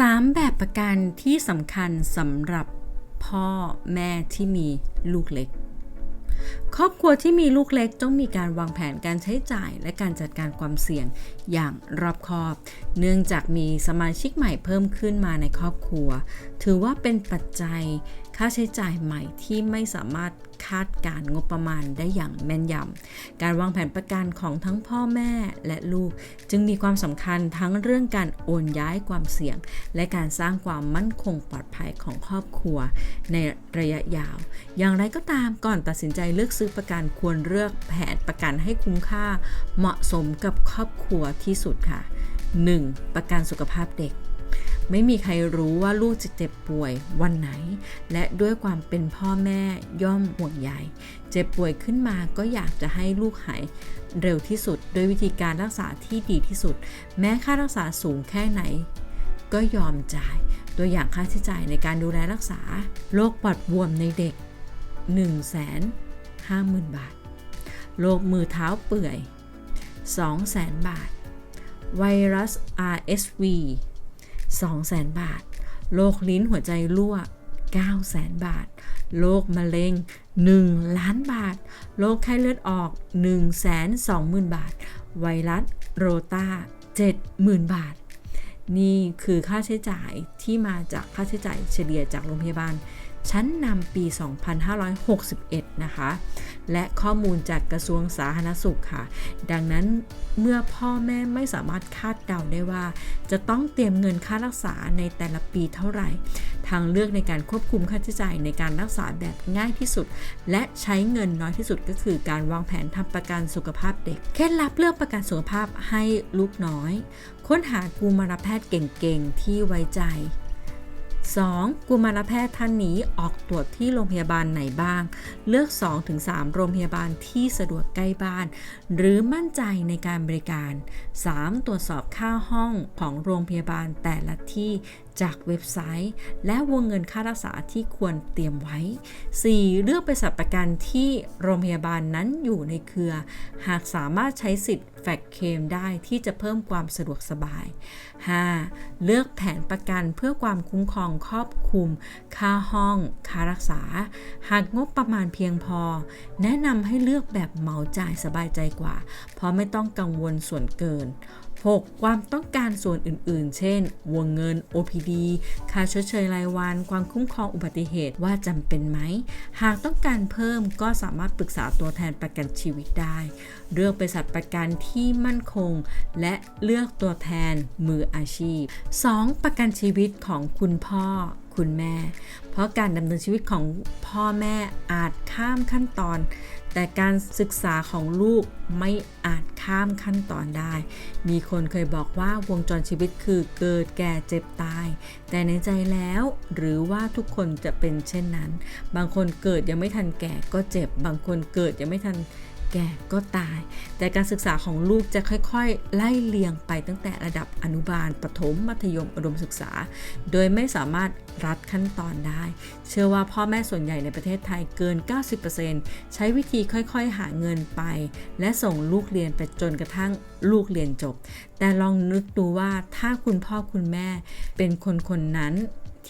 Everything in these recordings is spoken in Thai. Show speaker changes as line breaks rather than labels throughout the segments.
3 แบบประกันที่สำคัญสำหรับพ่อแม่ที่มีลูกเล็ก รอบครัวที่มีลูกเล็กต้องมีการวางแผนการใช้จ่าย และการจัดการความเสี่ยงอย่างรอบคอบ เนื่องจากมีสมาชิกใหม่เพิ่มขึ้นมาในครอบครัว ถือว่าเป็นปัจจัยค่าใช้จ่ายใหม่ที่ไม่สามารถคาดการงบประมาณได้อย่างแม่นยำ การวางแผนประกันของทั้งพ่อแม่และลูก จึงมีความสำคัญทั้งเรื่องการโอนย้ายความเสี่ยง และการสร้างความมั่นคงปลอดภัยของครอบครัว ในระยะยาว อย่างไรก็ตามก่อนตัดสินใจเลือกซื้อประกันควรเลือกแผนประกันให้คุ้มค่า เหมาะสมกับครอบครัวที่สุดค่ะ 1. ประกันสุขภาพเด็ก ไม่มีใครรู้ว่าลูกจะเจ็บป่วยวันไหน และด้วยความเป็นพ่อแม่ย่อมห่วงใยเจ็บป่วยขึ้นมาก็อยากจะให้ลูกหายเร็วที่สุดโดยวิธีการรักษาที่ดีที่สุด แม้ค่ารักษาสูงแค่ไหน ก็ยอมจ่ายตัวอย่างค่าใช้จ่ายในการดูแลรักษาโรคปอดบวมในเด็ก1 5 0 0 0 0 บาท โรคมือเท้าเปื่อย 200,000 บาท ไวรัส RSV 200,000 บาท โรคลิ้นหัวใจรั่ว 900,000 บาท โรคมะเร็ง 1 ล้านบาท โรคไข้เลือดออก 120,000 บาท ไวรัสโรตา70,000 บาท นี่คือค่าใช้จ่ายที่มาจากค่าใช้จ่ายเฉลี่ยจากโรงพยาบาล ชั้นนำปี 2561 นะคะ และข้อมูลจากกระทรวงสาธารณสุขค่ะ ดังนั้นเมื่อพ่อแม่ไม่สามารถคาดเดาได้ว่า จะต้องเตรียมเงินค่ารักษาในแต่ละปีเท่าไหร่ ทางเลือกในการควบคุมค่าใช้จ่ายในการรักษาแบบง่ายที่สุด และใช้เงินน้อยที่สุดก็คือการวางแผนทำประกันสุขภาพเด็ก เคล็ดลับเลือกประกันสุขภาพให้ลูกน้อย ค้นหากูมารแพทย์เก่งๆที่ไว้ใจ 2. กุมารแพทย์ท่านนี้ออกตรวจที่โรงพยาบาลไหนบ้าง เลือก 2-3 โรงพยาบาลที่สะดวกใกล้บ้าน หรือมั่นใจในการบริการ 3. ตรวจสอบค่าห้องของโรงพยาบาลแต่ละที่ จากเว็บไซต์ และวงเงินค่ารักษาที่ควรเตรียมไว้ 4. เลือกบริษัทประกันที่โรงพยาบาลนั้นอยู่ในเครือ หากสามารถใช้สิทธิ์แฟกเคมได้ที่จะเพิ่มความสะดวกสบาย 5. เลือกแผนประกันเพื่อความคุ้มครองครอบคลุม ค่าห้อง ค่ารักษา หากงบประมาณเพียงพอ แนะนำให้เลือกแบบเหมาจ่ายสบายใจกว่า เพราะไม่ต้องกังวลส่วนเกิน 6. ความต้องการส่วนอื่นๆ เช่น วงเงิน OPD ค่าชดเชยรายวัน ความคุ้มครองอุบัติเหตุว่าจำเป็นไหม หากต้องการเพิ่มก็สามารถปรึกษาตัวแทนประกันชีวิตได้ เลือกบริษัทประกันที่มั่นคง และเลือกตัวแทนมืออาชีพ 2. ประกันชีวิตของคุณพ่อคุณแม่ เพราะการดำเนินชีวิตของพ่อแม่อาจข้ามขั้นตอน แต่การศึกษาของลูกไม่อาจข้ามขั้นตอนได้ มีคนเคยบอกว่าวงจรชีวิตคือเกิดแก่เจ็บตาย แต่ในใจแล้วหรือว่าทุกคนจะเป็นเช่นนั้น บางคนเกิดยังไม่ทันแก่ก็เจ็บ บางคนเกิดยังไม่ทัน แก่ก็ตาย แต่การศึกษาของลูกจะค่อยๆ ไล่เลียงไปตั้งแต่ระดับอนุบาล ประถม มัธยม อุดมศึกษา โดยไม่สามารถรัดขั้นตอนได้ เชื่อว่าพ่อแม่ส่วนใหญ่ในประเทศไทยเกิน 90%ใช้วิธีค่อยๆ หาเงินไป และส่งลูกเรียนไปจนกระทั่งลูกเรียนจบ แต่ลองนึกดูว่าถ้าคุณพ่อคุณแม่เป็นคนคนนั้น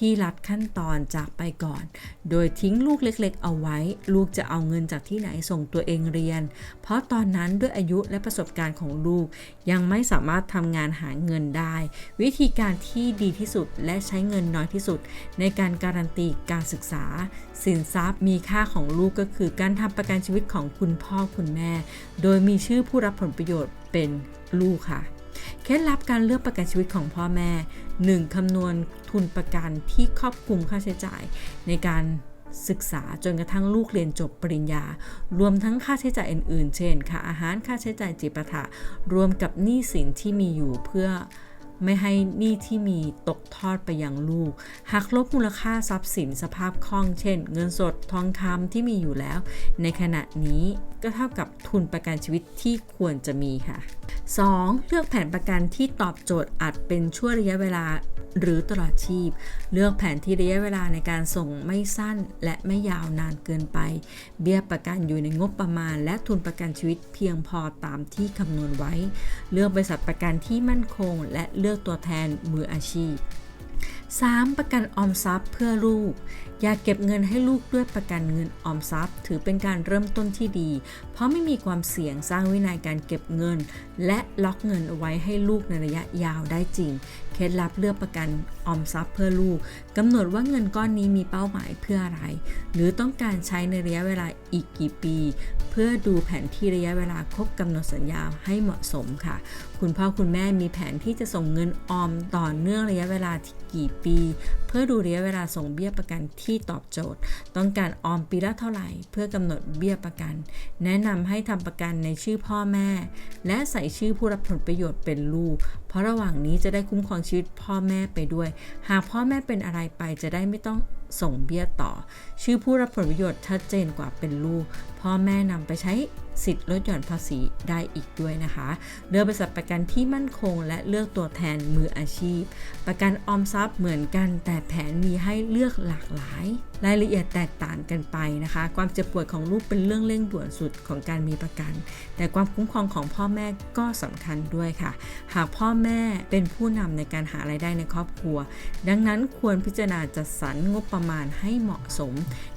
ที่รัดขั้นตอนจากไปก่อน โดยทิ้งลูกเล็กๆ เอาไว้ ลูกจะเอาเงินจากที่ไหนส่งตัวเองเรียน เพราะตอนนั้นด้วยอายุและประสบการณ์ของลูก ยังไม่สามารถทำงานหาเงินได้ วิธีการที่ดีที่สุดและใช้เงินน้อยที่สุด ในการการันตีการศึกษา สินทรัพย์มีค่าของลูกก็คือการทำประกันชีวิตของคุณพ่อคุณแม่ โดยมีชื่อผู้รับผลประโยชน์เป็นลูกค่ะ เคล็ดลับการเลือกประกันชีวิตของพ่อแม่ 1. คำนวณทุนประกันที่ครอบคลุมค่าใช้จ่าย ในการศึกษาจนกระทั่งลูกเรียนจบปริญญา รวมทั้งค่าใช้จ่ายอื่นๆ เช่น ค่าอาหารค่าใช้จ่ายจิปาถะรวมกับหนี้สินที่มีอยู่เพื่อไม่ให้หนี้ที่มีตกทอดไปยังลูก หากลบมูลค่าทรัพย์สินสภาพคล่อง เช่น เงินสดทองคำที่มีอยู่แล้ว ในขณะนี้ก็เท่ากับทุนประกันชีวิตที่ควรจะมีค่ะ 2. เลือกแผนประกันที่ตอบโจทย์อาจเป็นช่วงระยะเวลาหรือตลอดชีพ เลือกแผนที่ระยะเวลาในการส่งไม่สั้นและไม่ยาวนานเกินไป เบี้ยประกันอยู่ในงบประมาณ และทุนประกันชีวิตเพียงพอตามที่คำนวณไว้ เลือกบริษัทประกันที่มั่นคง และเลือกตัวแทนมืออาชีพ 3. ประกันออมทรัพย์เพื่อลูก อย่าเก็บเงินให้ลูกด้วยประกันเงินออมทรัพย์ ถือเป็นการเริ่มต้นที่ดี เพราะไม่มีความเสี่ยงสร้างวินัยการเก็บเงิน และล็อกเงินเอาไว้ให้ลูกในระยะยาวได้จริง ล็ดลับเลือกประกันออมทรัพย์เพื่อลูกกำหนดว่าเงินก้อนนี้มีเป้าหมายเพื่ออะไร หรือต้องการใช้ในระยะเวลาอีกกี่ปี เพื่อดูแผนที่ระยะเวลาครบกำหนดสัญญาให้เหมาะสมค่ะ คุณพ่อคุณแม่มีแผนที่จะส่งเงินออมต่อเนื่องระยะเวลาที่กี่ปี เพื่อดูระยะเวลาส่งเบี้ยประกันที่ตอบโจทย์ ต้องการออมปีละเท่าไหร่ เพื่อกำหนดเบี้ยประกัน แนะนำให้ทำประกันในชื่อพ่อแม่ และใส่ชื่อผู้รับผลประโยชน์เป็นลูก เพราะระหว่างนี้จะได้คุ้มครองชีวิตพ่อแม่ไปด้วย หากพ่อแม่เป็นอะไรไปจะได้ไม่ต้องส่งเบี้ยต่อ ชื่อผู้รับผลประโยชน์ชัดเจนกว่าเป็นลูก พ่อแม่นำไปใช้สิทธิ์ลดหย่อนภาษีได้อีกด้วยนะคะเลือกบริษัทประกันที่มั่นคง และเลือกตัวแทนมืออาชีพ ประกันออมทรัพย์เหมือนกัน แต่แผนมีให้เลือกหลากหลาย รายละเอียดแตกต่างกันไปนะคะ ความเจ็บปวยของลูกเป็นเรื่องเร่งด่วนสุดของการมีประกัน แต่ความคุ้มครองของพ่อแม่ก็สำคัญด้วยค่ะ หากพ่อแม่เป็นผู้นำในการหารายได้ในครอบครัว ดังนั้นควรพิจารณาจัดสรรงบประมาณให้เหมาะสม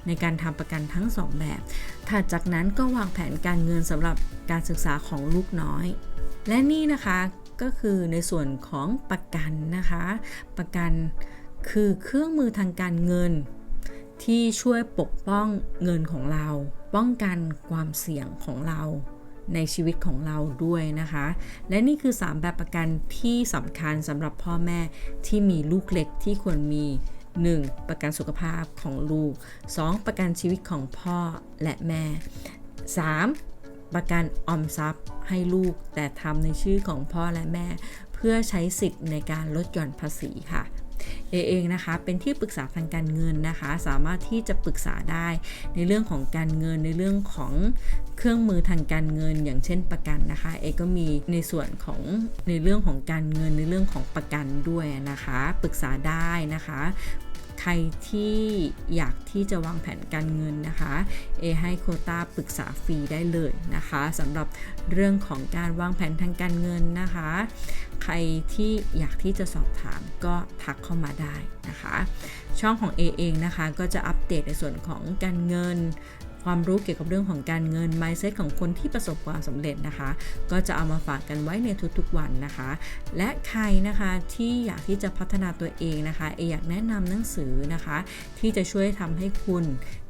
ในการทำประกันทั้งสองแบบ ถัดจากนั้นก็วางแผนการเงินสำหรับการศึกษาของลูกน้อย และนี่นะคะก็คือในส่วนของประกันนะคะ ประกันคือเครื่องมือทางการเงิน ที่ช่วยปกป้องเงินของเรา ป้องกันความเสี่ยงของเราในชีวิตของเราด้วยนะคะ และนี่คือ 3 แบบประกันที่สำคัญสำหรับพ่อแม่ที่มีลูกเล็กที่ควรมี 1. ประกันสุขภาพของลูก 2. ประกันชีวิตของพ่อและแม่ 3. ประกันออมทรัพย์ให้ลูกแต่ทำในชื่อของพ่อและแม่ เพื่อใช้สิทธิ์ในการลดหย่อนภาษีค่ะ เอเองนะคะเป็นที่ปรึกษาทางการเงินนะคะ สามารถที่จะปรึกษาได้ในเรื่องของการเงินในเรื่องของเครื่องมือทางการเงิน อย่างเช่นประกันนะคะ เอก็มีในส่วนของในเรื่องของการเงินในเรื่องของประกันด้วยนะคะ ปรึกษาได้นะคะ ใครที่อยากที่จะวางแผนการเงินนะคะเอให้โคต้าปรึกษาฟรีได้เลยนะคะสำหรับเรื่องของการวางแผนทางการเงินนะคะ ใครที่อยากที่จะสอบถามก็ทักเข้ามาได้นะคะ ช่องของ A เองนะคะก็จะอัปเดตในส่วนของการเงิน ความรู้เกี่ยวกับเรื่องของการเงิน mindset ของคนที่ประสบความสำเร็จนะคะ ก็จะเอามาฝากกันไว้ในทุกๆวันนะคะ และใครนะคะที่อยากที่จะพัฒนาตัวเองนะคะ เออยากแนะนำหนังสือนะคะ ที่จะช่วยทำให้คุณ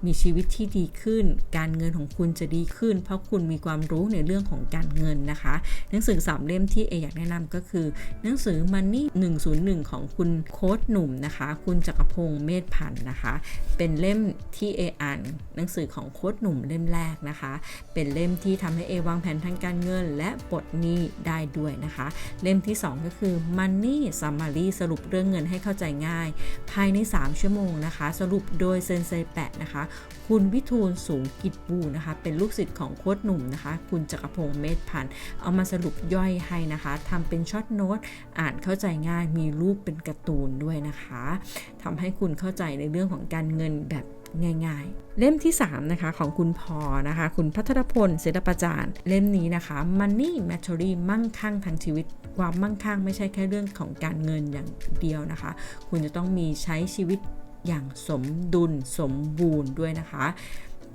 มีชีวิตที่ดีขึ้น การเงินของคุณจะดีขึ้น เพราะคุณมีความรู้ในเรื่องของการเงินนะคะ หนังสือสามเล่มที่เออยากแนะนำก็คือ หนังสือ Money 101 ของคุณโค้ดหนุ่มนะคะ คุณจักรพงศ์เมธพันธ์นะคะ เป็นเล่มที่เออ่านหนังสือของโค้ดหนุ่มเล่มแรกนะคะ เป็นเล่มที่ทำให้เอวางแผนทางการเงิน และปลดหนี้ได้ด้วยนะคะ เล่มที่ 2 ก็คือ Money Summary สรุปเรื่องเงินให้เข้าใจง่าย ภายใน 3 ชั่วโมงนะคะ สรุปโดยเซนเซแปะนะคะคุณวิทูลสูงกิจบูนะคะ เป็นลูกศิษย์ของโค้ดหนุ่มนะคะ คุณจักรพงศ์เมธพันธ์เอามาสรุปย่อยให้นะคะทำเป็นช็อตโน้ตอ่านเข้าใจง่ายมีรูปเป็นการ์ตูนด้วยนะคะทำให้คุณเข้าใจในเรื่องของการเงินแบบง่ายๆ เล่มที่ 3 นะคะ ของคุณพอนะคะ คุณพัทรพลเศรษฐประจารเล่มนี้นะคะ Money m a t e r y มั่งคั่งทางชีวิต ความมั่งคั่งไม่ใช่แค่เรื่องของการเงินอย่างเดียวนะคะ คุณจะต้องมีใช้ชีวิต อย่างสมดุลสมบูรณ์ด้วยนะคะ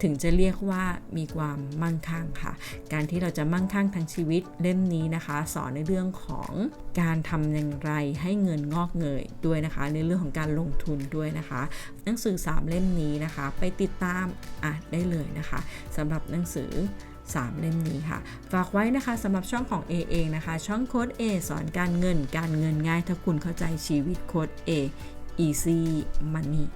ถึงจะเรียกว่ามีความมั่งคั่งค่ะ การที่เราจะมั่งคั่งทางชีวิตเล่มนี้นะคะ สอนในเรื่องของการทำอย่างไรให้เงินงอกเงยด้วยนะคะ ในเรื่องของการลงทุนด้วยนะคะ หนังสือ 3 เล่มนี้นะคะ ไปติดตามอ่านได้เลยนะคะสำหรับหนังสือ3 เล่มนี้ค่ะ ฝากไว้นะคะสำหรับช่องของ A เองนะคะ ช่องโค้ด A สอนการเงินการเงินง่ายถ้าคุณเข้าใจชีวิตโค้ด A easy money